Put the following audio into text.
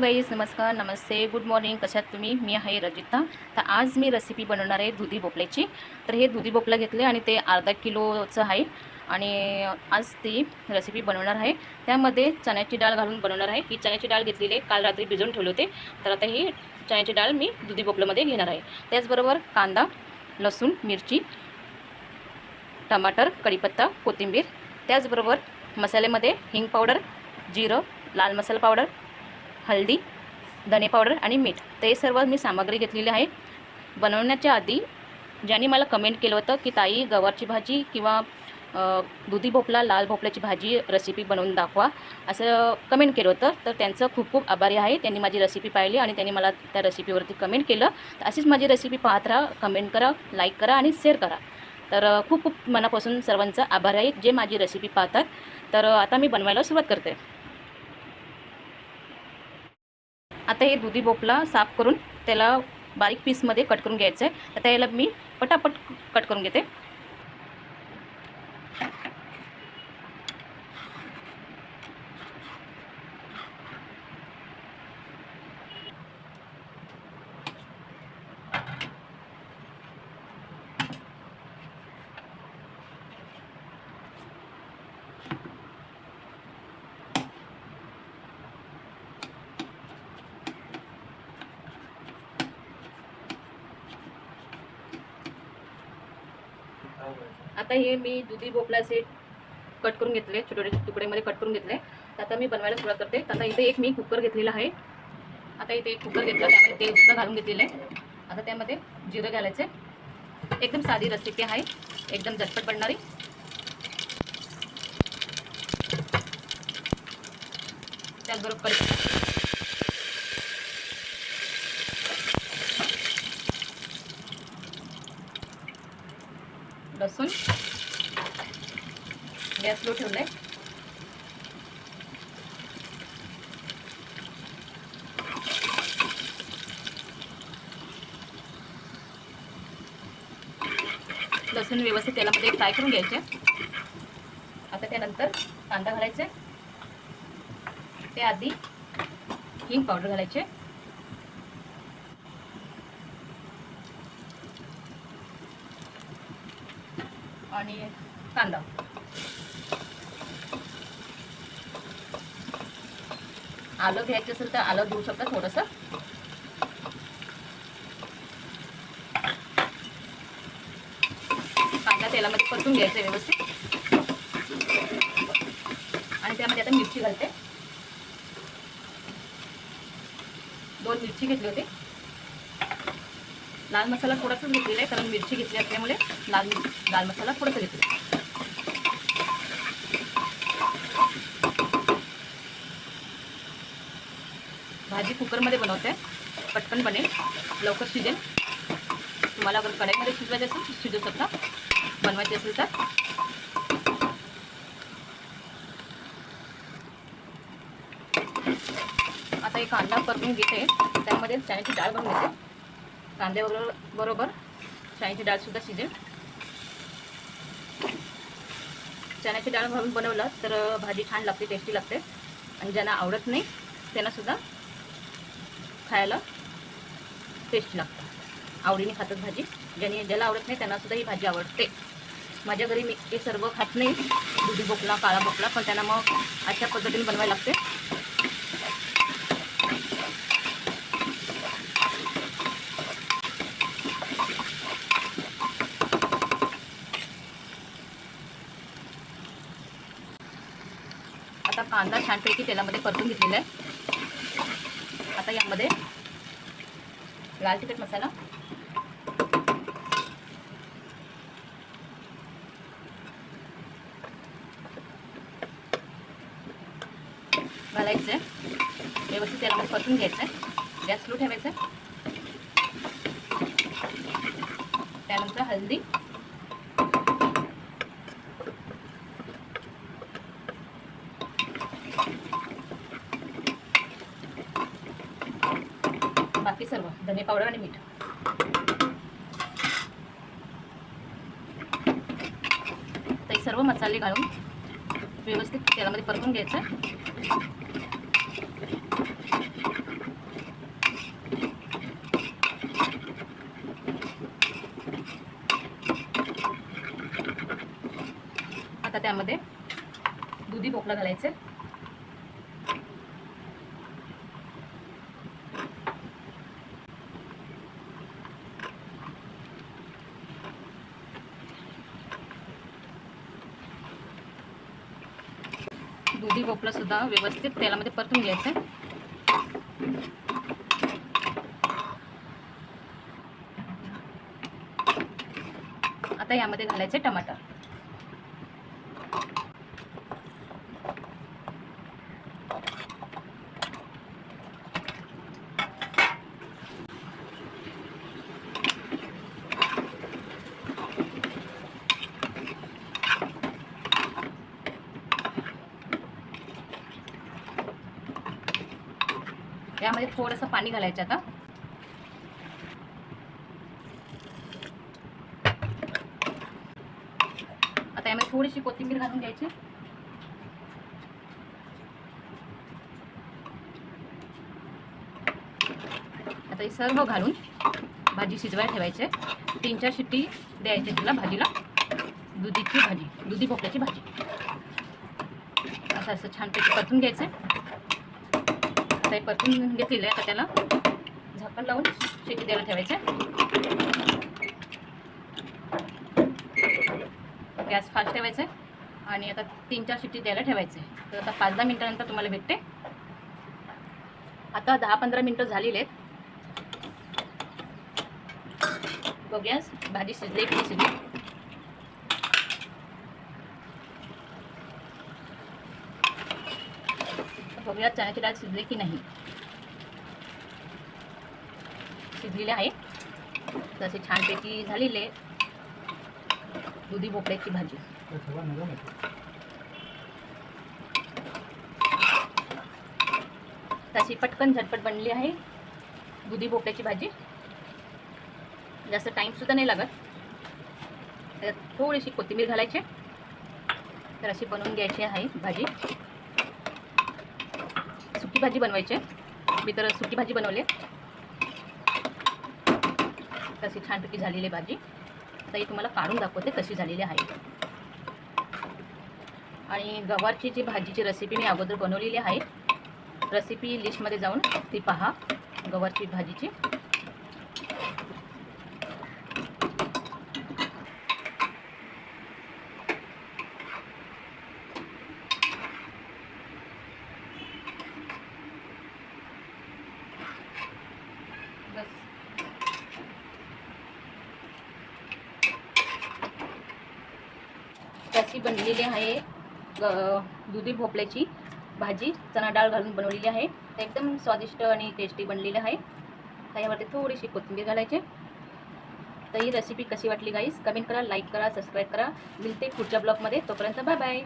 Guys नमस्कार नमस्ते good morning कशात तुम्ही? मी आहे रजिता. तर आज मी रेसिपी बनवणार आहे दुधी भोपळ्याची. तर हे दुधी भोपळा घेतले आणि ते अर्धा किलोचं आहे. आणि आज ती रेसिपी बनवणार आहे. त्यामध्ये चण्याची डाळ घालून बनवणार आहे. ही चण्याची डाळ घेतलेली आहे. काल रात्री भिजवून ठेवले होते. तर आता ही चण्याची डाळ मी दुधी भोपळ्यामध्ये घेणार आहे. त्याचबरोबर कांदा लसूण मिरची टमाटर कढीपत्ता कोथिंबीर. त्याचबरोबर मसाल्यामध्ये हिंग पावडर जिरं लाल मसाला पावडर हळदी धने पावडर आणि मीठ. ते सर्व मी सामग्री घेतलेली आहे. बनवण्याच्या आधी ज्यांनी मला कमेंट केलं होतं की ताई गवारची भाजी किंवा दुधी भोपळा लाल भोपळ्याची भाजी रेसिपी बनवून दाखवा. असं कमेंट केलं होतं. तर त्यांचं खूप खूप आभारी आहे. त्यांनी माझी रेसिपी पाहिली आणि त्यांनी मला त्या रेसिपीवरती कमेंट केलं. तर अशीच माझी रेसिपी पाहत राहा कमेंट करा लाईक करा आणि शेअर करा. तर खूप खूप मनापासून सर्वांचा आभार आहे जे माझी रेसिपी पाहतात. तर आता मी बनवायला सुरुवात करते. आता हे दुधी भोपळा साफ करून त्याला बारीक पीसमध्ये कट करून घ्यायचं आहे तर त्याला मी पटापट कट करून घेते. आता हे मी दुधी भोपळ्याचे कट करून घेतले छोटे छोटे तुकडेमध्ये कट करून घेतले. तर आता मी बनवायला सुरुवात करते. आता इथे एक मी कुकर घेतलेला आहे. आता इथे एक कुकर घेतलं त्यामध्ये तेल सुद्धा घालून घेतलेलं आहे. आता त्यामध्ये जिरं घालायचे. एकदम साधी रेसिपी आहे. एकदम झटपट बनणारी. त्याचबरोबर कढीपत्ता लसूण गॅस लो ठेवलाय. लसूण व्यवस्थित तेलामध्ये फ्राय करून घ्यायचे. आता त्यानंतर कांदा घालायचे. त्याआधी हिंग पावडर घालायचे. आणि कांदा. आलं घ्यायचं असेल तर आलं देऊ शकता थोडंसं. कांदा तेलामध्ये परतून घ्यायचं व्यवस्थित. आणि त्यामध्ये आता मिरची घालते. दोन मिरची घेतली होती. लाल मसाला थोडासाच घेतलेला आहे कारण मिरची घेतली असल्यामुळे लाल लाल मसाला थोडासा घेतलेला आहे. कुकरमध्ये बनवते. पटकन बनेल. लवकर शिजेल. तुम्हाला अगर कढईमध्ये शिजवायचे असेल तर शिजू शकता. बनवायचे असेल तर. आता एक कांदा परतून घेते. त्यामध्ये चण्याची डाळ बनवून घेते. कांद्याबरोबर बरोबर चण्याची डाळसुद्धा शिजेल. चण्याची डाळ घालून बनवलं तर भाजी छान लागते टेस्टी लागते. आणि ज्यांना आवडत नाही त्यांनासुद्धा खायला टेस्ट लागतं. आवडीने खातात भाजी. ज्याने ज्याला आवडत नाही त्यांनासुद्धा ही भाजी आवडते. माझ्या घरी मी ते सर्व खात नाही. दुधी बोकला काळा बोकला पण त्यांना मग अशा पद्धतीने बनवायला लागते. आता कांदा छानपैकी तेलामध्ये परतून घेतलेला आहे. आता यामध्ये लाल तिखट मसाला. घालायचं आहे व्यवस्थित तेलामध्ये परतून घ्यायचं आहे गॅस स्लो ठेवायचं आहे त्यानंतर हळदी. बाकी सर्व. धने पावडर आणि मीठ. ते सर्व मसाले घालून व्यवस्थित तेलामध्ये परतून घ्यायचं. आता त्यामध्ये दुधी भोपळा घालायचं. दुधी भोपळा सुद्धा व्यवस्थित तेलामध्ये परतून घ्यायचं आता यामध्ये घालायचे टमाटर. यामध्ये थोडंसं पाणी घालायचं आता. आता यामध्ये थोडीशी कोथिंबीर घालून घ्यायची. आता हे सर्व घालून भाजी शिजवायला ठेवायचे. तीन चार शिट्टी द्यायची तिला भाजीला. दुधीची भाजी दुधी भोपळ्याची भाजी. असं असं छानपैकी परतून घ्यायचं. मस्त हे परतून घेतलेलं आहे आता त्याला. झाकण लावून शिट्टी द्यायला ठेवायचं. गॅस फास्ट ठेवायचा आहे. आणि आता तीन चार शिट्टी द्यायला ठेवायचे तर आता पाच दहा मिनटानंतर तुम्हाला भेटते. आता दहा पंधरा मिनटं झालेले आहेत. बघूयास भाजी शिजली की शिजली. बघूया चण्याची डाळ शिजले की नाही. शिजलेले आहे. तसे छानपैकी झालेले दुधी भोपळ्याची भाजी. तशी पटकन झटपट बनली आहे दुधी भोपळ्याची भाजी. जास्त टाईमसुद्धा नाही लागत. त्यात थोडीशी कोथिंबीर घालायची. तर अशी बनवून घ्यायची आहे भाजी. सुकी भाजी बनवायची आहे. मी तर सुकी भाजी बनवली आहे. तशी छानपैकी झालेली भाजी तरी तुम्हाला काढून दाखवते कशी झालेली आहे आणि गवारची जी भाजीची रेसिपी मी अगोदर बनवलेली आहे रेसिपी लिस्टमध्ये जाऊन ती पहा गवारची भाजीची त्याची बनलेली आहे ग- दुधी भोपळ्याची भाजी. चणा डाळ घालून बनवलेली आहे. एकदम स्वादिष्ट आणि टेस्टी बनलेली आहे. त्याच्यावरती थोडीशी कोथिंबीर घालायची. तर ही रेसिपी कशी वाटली गाईस कमेंट करा लाईक करा सबस्क्राईब करा. मिळते पुढच्या ब्लॉगमध्ये तोपर्यंत बाय बाय